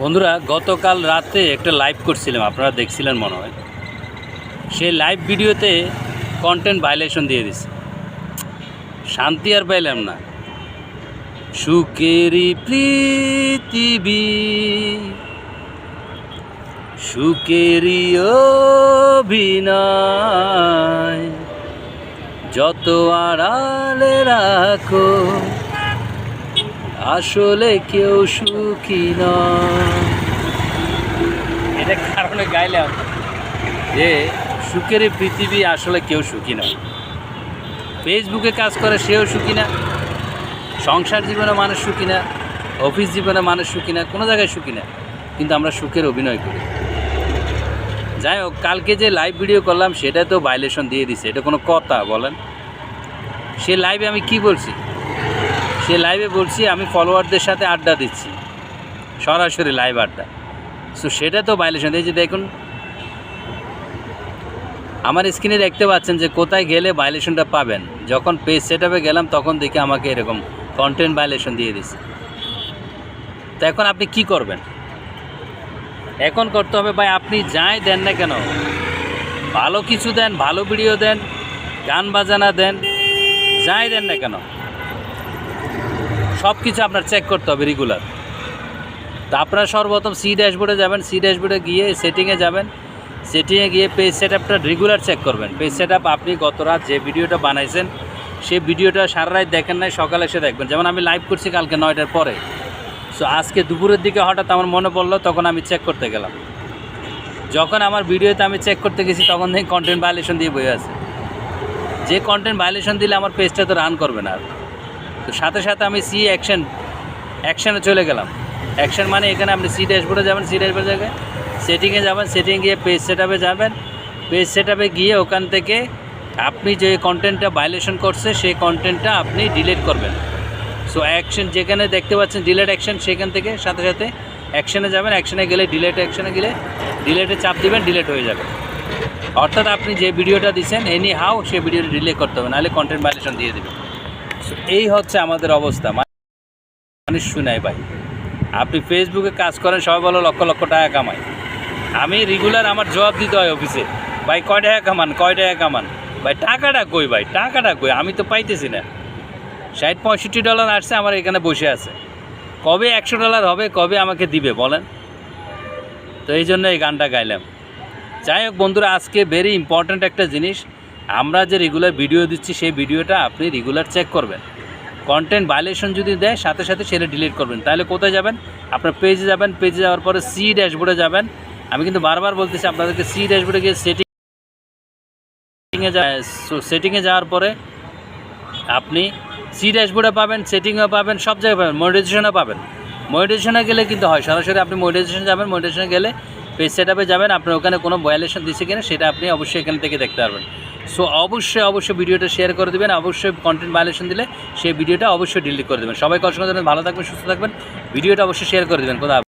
বন্ধুরা, গতকাল রাতে একটা লাইভ করছিলাম, আপনারা দেখছিলেন মনে হয়। সেই লাইভ ভিডিওতে কন্টেন্ট ভাইলেশন দিয়ে দিছে। শান্তি আর পাইলাম না। সুখেরই পৃথিবী, সুখেরই অভিনয়, যত আড়ালে রাখো। আসলে কেউ সুখী নয়। এটা কারণে গাইলাম যে সুখের পৃথিবী আসলে কেউ সুখী নয়। ফেসবুকে কাজ করে সেও সুখী না। সংসার জীবনে মানুষ সুখী না। অফিস জীবনে মানুষ সুখী না। কোনো জায়গায় সুখী না। কিন্তু আমরা সুখের অভিনয় করি। যাই হোক কালকে যে লাইভ ভিডিও করলাম সেটা তো ভাইলেশন দিয়ে দিছে। এটা কোনো কথা বলেন। সে লাইভে আমি কি বলছি? সে লাইভে বলছি, আমি ফলোয়ারদের সাথে আড্ডা দিচ্ছি। সরাসরি লাইভ আড্ডা। সো সেটা তো ভাইলেশন এই যে দেখুন, আমার স্ক্রিনে দেখতে পাচ্ছেন যে কোথায় গেলে ভাইলেশনটা পাবেন। যখন পেজ সেট গেলাম, তখন দেখে আমাকে এরকম কন্টেন্ট ভাইলেশন দিয়ে দিছে। তো এখন আপনি কি করবেন? এখন করতে হবে, ভাই, আপনি যাই দেন না কেন? ভালো কিছু দেন, ভালো ভিডিও দেন, গান বাজানা দেন, যাই দেন না কেন? সব কিছু আপনার চেক করতে হবে রেগুলার তা আপনারা সর্বপ্রথম সি ড্যাশবোর্ডে যাবেন সি ড্যাশবোর্ডে গিয়ে সেটিংয়ে যাবেন। সেটিংয়ে গিয়ে পেজ সেট আপটা রেগুলার চেক করবেন। পেজ সেট আপ আপনি গত রাত যে ভিডিওটা বানাইছেন, সেই ভিডিওটা সারা রাত দেখেন নাই, সকালে এসে দেখবেন। যেমন আমি লাইভ করছি কালকে নয়টার পরে। সো আজকে দুপুরের দিকে হঠাৎ আমার মনে পড়ল, তখন আমি চেক করতে গেলাম। যখন আমার ভিডিওতে আমি চেক করতে গেছি, তখন থেকে কন্টেন্ট ভায়োলেশন দিয়ে বয়ে আছে। যে কন্টেন্ট ভায়োলেশন দিলে আমার পেজটা তো রান করবে না আর। তো সাথে সাথে আমি সি অ্যাকশন অ্যাকশানে চলে গেলাম। অ্যাকশন মানে এখানে আপনি সি ড্যাশবোর্ডে যাবেন সি ড্যাশবোর্ডে জায়গায় সেটিংয়ে যাবেন সেটিং গিয়ে পেজ সেট যাবেন পেজ সেট গিয়ে ওখান থেকে আপনি যে কন্টেন্টটা ভায়োলেশন করছে সেই কন্টেন্টটা আপনি ডিলিট করবেন। সো অ্যাকশন যেখানে দেখতে পাচ্ছেন ডিলেট অ্যাকশন সেখান থেকে সাথে সাথে অ্যাকশনে যাবেন অ্যাকশনে গেলে ডিলেট অ্যাকশনে গেলে ডিলেটে চাপ দিবেন ডিলেট হয়ে যাবে। অর্থাৎ আপনি যে ভিডিওটা দিচ্ছেন এনি হাও সেই ভিডিওটা ডিলে করতে হবে নাহলে কন্টেন্ট ভায়োলেশন দিয়ে দেবে So, এই হচ্ছে আমাদের অবস্থা। মানুষ শুনাই ভাই। আপনি ফেসবুকে কাজ করেন, সবাই বলো লক্ষ লক্ষ টাকা কামাই আমি রেগুলার আমার জবাব দিতে হয় অফিসে ভাই, কয় টাকা কামান, কয় টাকা কামান? ভাই, টাকাটা কই ভাই? টাকাটা কই? আমি তো পাইতেছি না। ষাট, পঁয়ষট্টি ডলার আসছে, আমার এখানে বসে আছে। কবে একশো ডলার হবে, কবে আমাকে দিবে, বলেন? তো এই জন্য এই গানটা গাইলাম। যাই হোক বন্ধুরা, আজকে ভেরি ইম্পর্ট্যান্ট একটা জিনিস। আমরা যে রেগুলার ভিডিও দিচ্ছি, সেই ভিডিওটা আপনি রেগুলার চেক করবেন। কন্টেন্ট ভায়োলেশন যদি দেয়, সাথে সাথে সেটা ডিলিট করবেন। তাহলে কোথায় যাবেন? আপনার পেজে যাবেন। পেজে যাওয়ার পরে সি ড্যাশবোর্ডে যাবেন। আমি কিন্তু বারবার বলতেছি, আপনাদেরকে সি ড্যাশবোর্ডে গিয়ে সেটিং সেটিংয়ে যা সেটিংয়ে যাওয়ার পরে আপনি সি ড্যাশবোর্ডে পাবেন সেটিংও পাবেন, সব জায়গায় পাবেন। মনিটাইজেশনও পাবেন। মনিটাইজেশনে গেলে কিন্তু হয়, সরাসরি আপনি মনিটাইজেশন যাবেন মনিটাইজেশনে গেলে পেজ সেট আপে যাবেন। আপনার ওখানে কোনো ভায়োলেশন দিচ্ছে কিনা, সেটা আপনি অবশ্যই এখান থেকে দেখতে পারবেন। সো অবশ্যই অবশ্যই ভিডিওটা শেয়ার করে দেবেন, অবশ্যই কন্টেন্ট ভায়োলেশন দিলে সেই ভিডিওটা অবশ্যই ডিলিট করে দেবেন। সবাই কষ্ট ভালো থাকবেন, সুস্থ থাকবেন। ভিডিওটা অবশ্যই শেয়ার করে দেবেন কোথাও